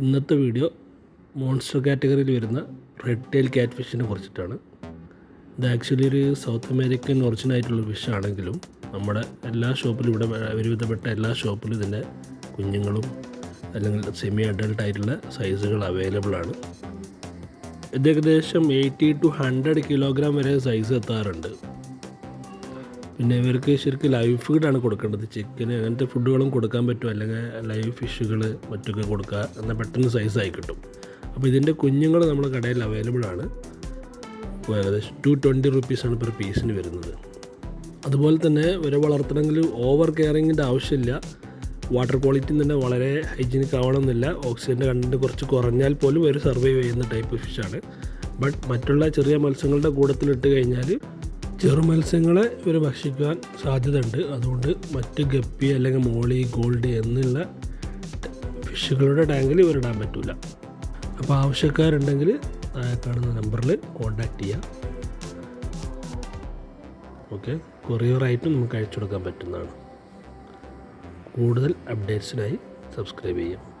ഇന്നത്തെ video monster കാറ്റഗറിയിൽ വരുന്ന റെഡ് ടെയിൽ ക്യാറ്റ് ഫിഷിനെ കുറിച്ചിട്ടാണ്. ഇത് ആക്ച്വലി ഒരു സൗത്ത് അമേരിക്കൻ ഒറിജിൻ ആയിട്ടുള്ള ഫിഷ് ആണെങ്കിലും നമ്മുടെ എല്ലാ ഷോപ്പിലും ഇവിടെ ഒരുവിധപ്പെട്ട എല്ലാ ഷോപ്പിലും ഇതിന്റെ കുഞ്ഞുങ്ങളും അല്ലെങ്കിൽ സെമി അഡൾട്ട് ആയിട്ടുള്ള സൈസുകൾ അവൈലബിൾ ആണ്. ഇത് ഏകദേശം എയ്റ്റി ടു ഹൺഡ്രഡ് കിലോഗ്രാം വരെ സൈസ് എത്താറുണ്ട്. പിന്നെ ഇവർക്ക് ശരിക്കും ലൈവ് ഫീഡാണ് കൊടുക്കേണ്ടത്. ചിക്കന് അങ്ങനത്തെ ഫുഡുകളും കൊടുക്കാൻ പറ്റും. അല്ലെങ്കിൽ ലൈവ് ഫിഷുകൾ മറ്റൊക്കെ കൊടുക്കുക. എന്നാൽ പെട്ടെന്ന് സൈസായി കിട്ടും. അപ്പോൾ ഇതിന്റെ കുഞ്ഞുങ്ങൾ നമ്മുടെ കടയിൽ അവൈലബിൾ ആണ്. ഏകദേശം ടു ട്വന്റി റുപ്പീസാണ് പെർ പീസിന് വരുന്നത്. അതുപോലെ തന്നെ ഇവരെ വളർത്തണമെങ്കിൽ ഓവർ കെയറിങ്ങിന്റെ ആവശ്യമില്ല. വാട്ടർ ക്വാളിറ്റി തന്നെ വളരെ ഹൈജീനിക് ആവണമെന്നില്ല. ഓക്സിജന്റെ കണ്ടന്റ് കുറച്ച് കുറഞ്ഞാൽ പോലും ഒരു സർവൈവ് ചെയ്യുന്ന ടൈപ്പ് ഫിഷാണ് ബട്ട് മറ്റുള്ള ചെറിയ മത്സ്യങ്ങളുടെ കൂട്ടത്തിലിട്ട് കഴിഞ്ഞാൽ ചെറു മത്സ്യങ്ങളെ ഇവർ ഭക്ഷിക്കാൻ സാധ്യതയുണ്ട്. അതുകൊണ്ട് മറ്റ് ഗപ്പി അല്ലെങ്കിൽ മോളി ഗോൾഡ് എന്നുള്ള ഫിഷുകളുടെ ടാങ്കിൽ ഇവരിടാൻ പറ്റില്ല അപ്പോൾ ആവശ്യക്കാരുണ്ടെങ്കിൽ താഴെ കാണുന്ന നമ്പറിൽ കോൺടാക്റ്റ് ചെയ്യാം. ഓക്കെ. കൊറിയറായിട്ടും നമുക്ക് അയച്ചു കൊടുക്കാൻ പറ്റുന്നതാണ്. കൂടുതൽ അപ്ഡേറ്റ്സിനായി സബ്സ്ക്രൈബ് ചെയ്യാം.